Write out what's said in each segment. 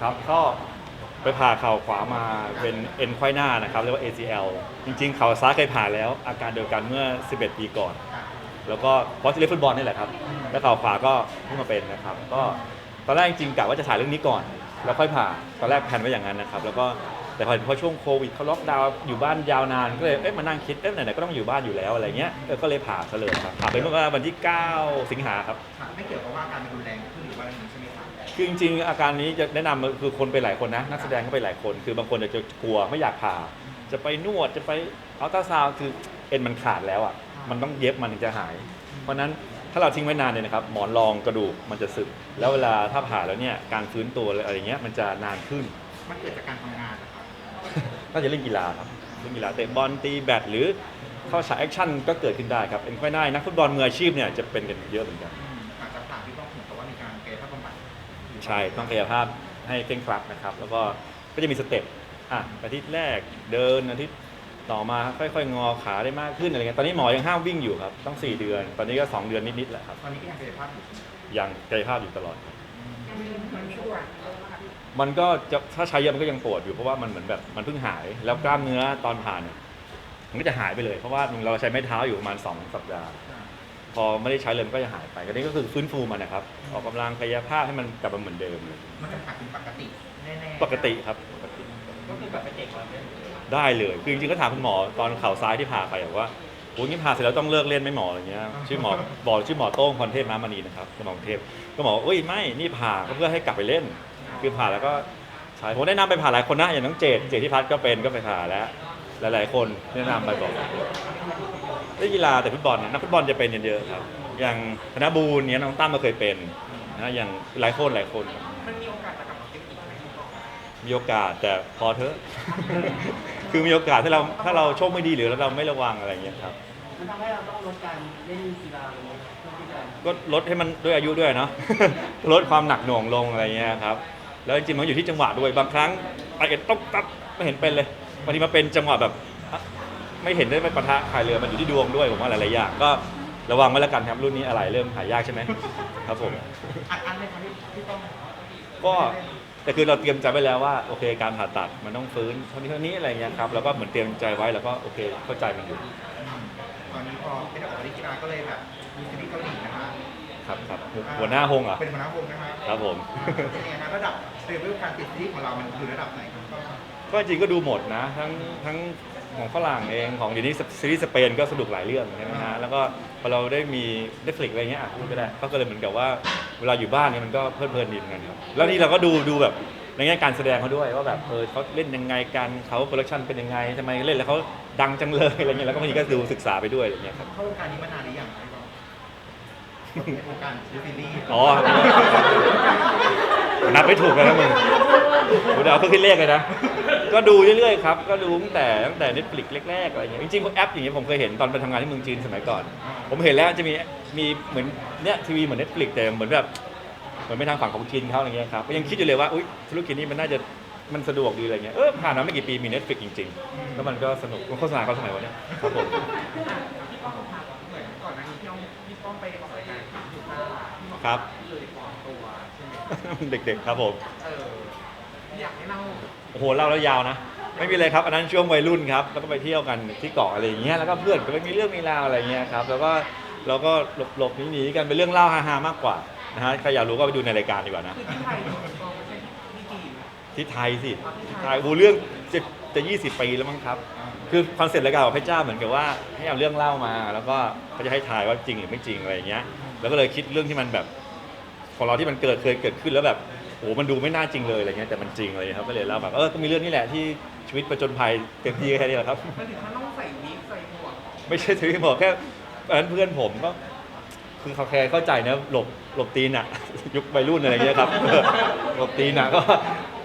ครับก็ไปผ่าเข่าขวามาเป็นเอ็นไขว้หน้านะครับเรียกว่า ACL จริงๆเข่าซ้ายเคยผ่าแล้ว อาการเดียวกันเมื่อ 11 ปีก่อน แล้วก็เพราะที่เล่นฟุตบอลนี่แหละครับแล้วเข่าขวาก็เพิ่งมาเป็นนะครับ ก็ตอนแรกจริงๆกะว่าจะถ่ายเรื่องนี้ก่อน แล้วค่อยผ่าตอนแรกแผนไว้อย่างนั้นนะครับ แล้วก็แต่พอพอช่วงโควิดเขาล็อกดาวน์อยู่บ้านยาวนานก็เลยเอ๊ะมานั่งคิดเอ๊ะไหนๆก็ต้องอยู่บ้านอยู่แล้วอะไรเงี้ยเออก็เลยผ่าซะเลยครับผ่าไปเมื่อวันที่ 9 สิงหาครับ ค่ะไม่เกี่ยวกับว่าการมันรุนแร คะคือจริงๆอาการนี้จะแนะนำคือคนไปหลายคนนะ นักแสดงก็ไปหลายคน คือบางคนจะกลัวไม่อยากผ่า จะไปนวดจะไปอัลตราซาวด์คือเอ็นมันขาดแล้วอะมันต้องเย็บมันถึงจะหาย เพราะฉะนั้นถ้าเราทิ้งไว้นานเนี่ยนะครับหมอนรองกระดูกมันจะสึก แล้วเวลาถ้าผ่าแล้วเนี่ยการฟื้นตัวอะไรอย่างเงี้ยมันจะนานขึ้น มันเกิดจากการทำงานนะครับน่าจะเล่นกีฬาครับเล่นกีฬาเตะบอลตีแบดหรือเข้าฉากแอคชั่นก็เกิดขึ้นได้ครับเอ็นค่อยได้นักฟุตบอลมืออาชีพเนี่ยจะเป็นกันเยอะเหมือนกัน ใช่ต้องกายภาพให้เคร่งครัดนะครับ แล้วก็ก็จะมีสเต็ปอะอาทิตย์แรกเดินอาทิตย์ต่อมาค่อยๆ งอขาได้มากขึ้นอะไรเงี้ยตอนนี้หมอยังห้ามวิ่งอยู่ครับต้อง 4 เดือน ตอนนี้ก็ 2 เดือนนิดๆแล้วครับตอนนี้ก็ยังกายภาพอยู่ใช่ไหมยังกายภาพอยู่ตลอดครับมันมีโอกาสเยอะนะคะพี่มันก็จะถ้าใช้เยอะมันก็ยังปวดอยู่เพราะว่ามันเหมือนแบบมันเพิ่งหายแล้วกล้ามเนื้อตอนผ่านเนี่ยมันก็จะหายไปเลยเพราะว่าเราใช้ไม้เท้าอยู่ประมาณ2สัปดาห์พ อไม่ได้ใช้เลยมันก็จะหายไปก็นี่ก็คือฟื้นฟูมันนะครับ ออกกำลังกายภาพให้มันกลับมาเหมือนเดิมเลยมันจะผ่านเป็นปกติแน่ๆปกติครับปกติก็คือแบบเป็นเด็กเราเนี่ยได้เลยคือจริงๆก็ถามคุณหมอตอนเข่าซ้ายที่ผ่าไปบอกว่าโอ้ยงี้ผ่าเสร็จแล้วต้องเลิกเล่นไหม่หมออะไรเงี้ยชื่อหมอบอกชื่อหมอโต้งพรเทพม้ามณีนะครับคุณหมอกรุงเทพก็บอกว่าเอ้ยไม่นี่ผ่าก็เพื่อให้กลับไปเล่น คือผ่าแล้วก็ใช้ผมแนะนำไปผ่าหลายคนนะอย่างน้องเจดเจดที่พัฒน์ก็เป็นก็ไปผ่าแล้ว หลายๆ คนแนะนำไปบอก เล่นกีฬาแต่ฟุตบอลนะนักฟุตบอลจะเป็นกันเยอะครับ อย่างธนบูรณ์เนี้ยน้องตั้มก็เคยเป็นนะอย่างหลายคนหลายคนครับมันมีโอกาสจะกลับมาเป็นอีกไหมพี่ปอมีโอกาสแต่พอเถอะ คือมีโอกาสถ้าเราถ้าเราโชคไม่ดีหรือเราไม่ระวังอะไรอย่างเงี้ยครับ มันทำให้เราต้องลดการเล่นกีฬาลงเพื่อที่จะก็ลดให้มันด้วยอายุด้วยเนาะ ลดความหนักหน่วงลงอะไรเงี้ยครับ แล้วจริงๆมันอยู่ที่จังหวะด้วยบางครั้งไปเอ็ดต้องตับไม่เห็นเป็นเลยบางทีมาเป็นจังหวะแบบอะ ไม่เห็นได้ไปปะทะใครเลยมันอยู่ที่ดวงด้วยผมว่าหลายๆอย่างก็ระวังไว้แล้วกันครับรุ่นนี้อะไรเริ่มหายากใช่ไหมครับผม อัดอันเลยครับพี่พี่ต้องก็แต่คือเราเตรียมใจไว้แล้วว่าโอเคการผ่าตัดมันต้องฟื้นเท่านี้เท่านี้อะไรเงี้ยครับแล้วก็เหมือนเตรียมใจไว้แล้วก็โอเคเข้าใจมันอยู่ตอนนี้พอเป็นออกฤทธิ์กีฬาก็เลยแบบมีซีรีส์เกาหลีนะคะครับครับหัวหน้าหงเหรอะเป็นหัวหน้าวงนะคะครับผมเป็นยังไงครับระดับเลเวลการติดซีรีส์ของเรามันอยู่ระดับไหนครับก็จริงก็ดูหมดนะ ทั้งทั้ง ของฝรั่งเองของเดี๋ยวนี้ซีรีส์สเปนก็สนุกหลายเรื่องใช่ไหมฮะแล้วก็พอเราได้มี Netflix อะไรเงี้ยอะพูดก็ได้ก็เลยเหมือนกับว่าเวลาอยู่บ้านเนี่ยมันก็เพลิดเพลินดีเหมือนกันครับแล้วนี่เราก็ดูดูแบบในแง่การแสดงเขาด้วยว่าแบบเออเขาเล่นยังไงกันเขาโปรดักชันเป็นยังไงทำไมเล่นแล้วเขาดังจังเลยอะไรเงี้ยแล้วก็บางทีก็ดูศึกษาไปด้วยอะไรเงี้ยครับเข้าวงการนี้มานานหรือยังครับพี่บอลวงการซีรีส์อ๋อนับไม่ถูกเลยนะมึงกูจะเอาเครื่องคิดเลขเลยนะ ก็ดูเรื่อยๆครับ ก็ดูตั้งแต่ตั้งแต่ Netflix แรกๆอะไรอย่างเงี้ยจริงๆพวกแอปอย่างเงี้ยผมเคยเห็นตอนไปทำงานที่เมืองจีนสมัยก่อน ผมเห็นแล้วจะมีมีเหมือนเนี้ยทีวีเหมือน Netflix แต่เหมือนแบบเหมือนไม่ทางฝั่งของจีนเขาอะไรเงี้ยครับก็ยังคิดอยู่เลยว่าอุ้ยธุรกิจนี้มันน่าจะมันสะดวกดีอะไรเงี้ยเออผ่านมาไม่กี่ปีมี Netflix จริงๆ แล้วมันก็สนุกมันโฆษณาเขาสมัยวันนี้ยครับผมพี่ป้องถามเหมือนก่อนหน้านี้พี่ป้องพี่ป้องไปออกรายการอยู่หน้าที่อกครับเลยปลอมตัวใช่ไหมเด็กๆครับผมเอออยากให้เล่าโอ้โหเล่าแล้วยาวนะ ไม่มีเลยครับอันนั้นช่วงวัยรุ่นครับแล้วก็ไปเที่ยวกันที่เกาะอะไรอย่างเงี้ยแล้วก็เพื่อนก็ไม่มีเรื่องมีราวอะไรเงี้ยครับแล้วก็เราก็หลบหลบหนีๆกันเป็นเรื่องเล่าฮาๆมากกว่านะฮะใครอยากรู้ก็ไปดูในรายการดีกว่านะคือที่ไทยเนอะพี่ป้องไม่ใช่ที่จีนที่ไทยสิที่ไทยยโอ้โหเรื่องจะจะยี่สิบปีแล้วมั้งครับ คือคอนเซ็ปต์รายการของพระเจ้าเหมือนกับว่าให้เอาเรื่องเล่ามา แล้วก็เขาจะให้ทายว่าจริงหรือไม่จริงอะไรอย่างเงี้ยแล้วก็เลยคิดเรื่องที่มันแบบของเราที่มันเกิดเคยเกิดขึ้นแล้วแบบ โอ้โหมันดูไม่น่าจริงเลยอะไรเงี้ยแต่มันจริงอะไรเงี้ยครับก็เลยเล่าแบบเออก็มีเรื่องนี้แหละที่ชีวิตประจนภัยเต็มที่แค่นี้แหละครับ มันถึงขั้นต้องใส่วิกใส่หมวกไม่ใช่ชีวิตบอกแค่อันนั้นเพื่อนผมก็ คือเขาแค่เข้าใจนะหลบหลบตีนอะยุควัยรุ่นอะไรเงี้ยครับ หลบตีนอะก็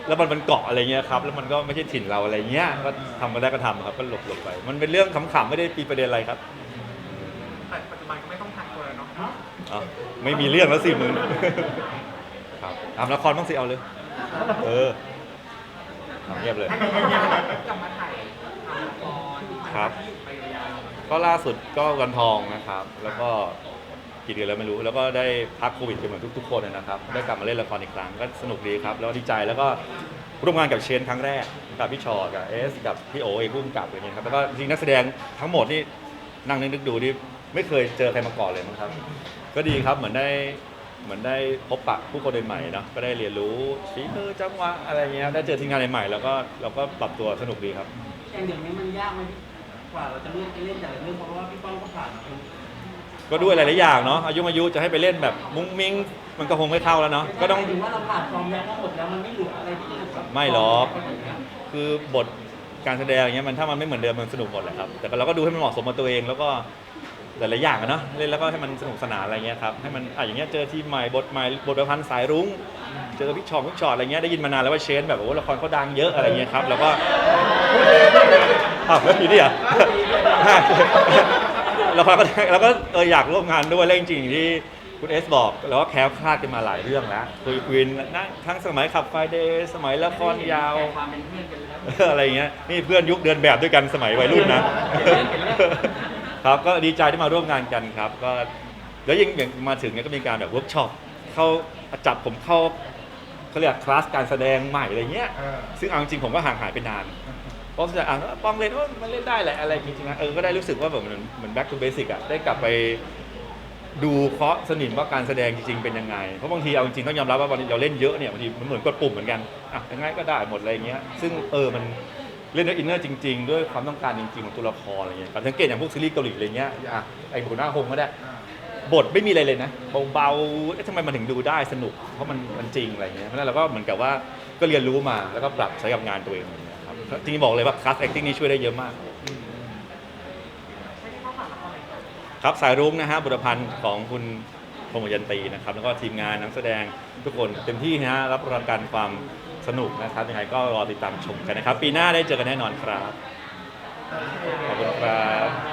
แล้วมันมันเกาะอะไรเงี้ยครับ แล้วมันก็ไม่ใช่ถิ่นเราอะไรเงี้ยก็ทำมาได้ก็ทำครับ ก็หลบหลบไป มันเป็นเรื่องขำๆไม่ได้ปีประเด็นอะไรครับแต่ปัจจุบันก็ไม่ต้องทักตัวแล้วเนาะเอาไม่มีเรื่องแล้วสิมึง ครับทำละครบ้างสิเอาเลย เออเอาเงียบเลย กลับมาถ่ายทำละครครับ ที่หยุดไปยาวๆก็ล่าสุดก็วันทองนะครับ แล้วก็กี่เดือนแล้วไม่รู้ แล้วก็ได้พักโควิดกันเหมือนทุกๆคนนะครับ ได้กลับมาเล่นละครอีกครั้งก็สนุกดีครับ แล้วก็ดีใจแล้วก็ร่วมงานกับเชนครั้งแรก กับพี่ชอกับเอสกับพี่โอเองร่วมกับอย่างเงี้ยครับแล้วก็จริงๆนักแสดงทั้งหมดนี่นั่งนึกๆดูนี่ไม่เคยเจอใครมาก่อนเลยมั้งครับ ก็ดีครับเหมือนได้ เหมือนได้พบปะผู้คนใหม่ๆเนาะก็ได้เรียนรู้ฝีมือจังหวะอะไรเงี้ยได้เจอทีมงานใหม่ๆแล้วก็เราก็ปรับตัวสนุกดีครับ อย่างเดี๋ยวนี้มันยากไหมพี่กว่าเราจะเล่นไปเล่นแต่ละเรื่องเพราะว่าพี่ป้องก็ผ่านมาเป็นก็ด้วยหลายๆอย่างเนาะอายุอายุจะให้ไปเล่นแบบมุ้งมิ้งมันก็คงไม่เข้าแล้วเนาะก็ต้อง หมายถึงว่าเราผ่านฟอร์มแล้วทั้งหมดแล้วมันไม่เหลืออะไรที่จะแบบไม่หรอก คือบทการแสดงอย่างเงี้ยมันถ้ามันไม่เหมือนเดิมมันสนุกหมดแหละครับ แต่ก็เราก็ดูให้มันเหมาะสมกับตัวเองแล้วก็ หลายๆอย่างอะเนาะเล่นแล้วก็ให้มันสนุกสนานอะไรเงี้ยครับให้มันอะอย่างเงี้ยเจอทีมใหม่บทใหม่บทประพันธ์สายรุ้งเจอพี่ชองพี่ชอตอะไรเงี้ยได้ยินมานานแล้วว่าเชนแบบโอ้ละครเขาดังเยอะอะไรเงี้ยครับแล้วก็อ้าวแล้วมีดิอะละครก็ดังแล้วก็เอออยากร่วมงานด้วยแล้วจริงๆอย่างที่คุณเอสบอกแล้วก็แคล้วคลาดกันมาหลายเรื่องแล้วคุยคุยนะทั้งสมัยขับไฟเดย์สมัยละครยาว ความเป็นเพื่อนกันแล้ว อะไรเงี้ยนี่เพื่อนยุคเดินแบบด้วยกันสมัยวัยรุ่นนะ ครับก็ดีใจที่มาร่วมงานกันครับ ก็แล้วยังอย่างมาถึงเนี่ยก็มีการแบบเวิร์กช็อปเข้าจับผมเข้าเขาเรียกคลาสการแสดงใหม่อะไรเงี้ย เออ ซึ่งเอาจริงๆผมก็ห่างหายไปนาน เพราะจะอ่านว่าป้องเล่นว่ามันเล่นได้แหละอะไรจริงๆนะเออก็ได้รู้สึกว่าแบบเหมือนเหมือน back to basic อะได้กลับไปดูเคาะสนิมว่าการแสดงจริง ๆ เป็นยังไง เพราะบางทีเอาจริงๆต้องยอมรับว่าบางทีเราเล่นเยอะเนี่ยบางทีมันเหมือนกดปุ่มเหมือนกันอะยังไงก็ได้หมดอะไรเงี้ยซึ่งเออมัน เล่นด้วยอินเนอร์จริง ๆ ด้วยความต้องการจริงๆของตัวละครอะไรเงี้ยครับสังเกตอย่างพวกซีรีส์เกาหลีอะไรเงี้ยอะไอ้หัวหน้าฮงก็ได้อ่าบทไม่มีอะไรเลยนะเบาๆเอ๊ะทำไมมันถึงดูได้สนุก เพราะมันมันจริงอะไรเงี้ยเพราะฉะนั้นเราก็เหมือนกับว่าก็เรียนรู้มาแล้วก็ปรับใช้กับงานตัวเองอะไรเงี้ยครับจริงๆบอกเลยว่าคลาส acting นี่ช่วยได้เยอะมาก ครับสายรุ้งนะฮะบุรพันธ์ของคุณพงษ์ยันตีนะครับแล้วก็ทีมงานนักแสดงทุกคนเต็มที่นะฮะรับประกันความ สนุกนะครับยังไงก็รอติดตามชมกันนะครับ ปีหน้าได้เจอกันแน่นอนครับ ขอบคุณครับ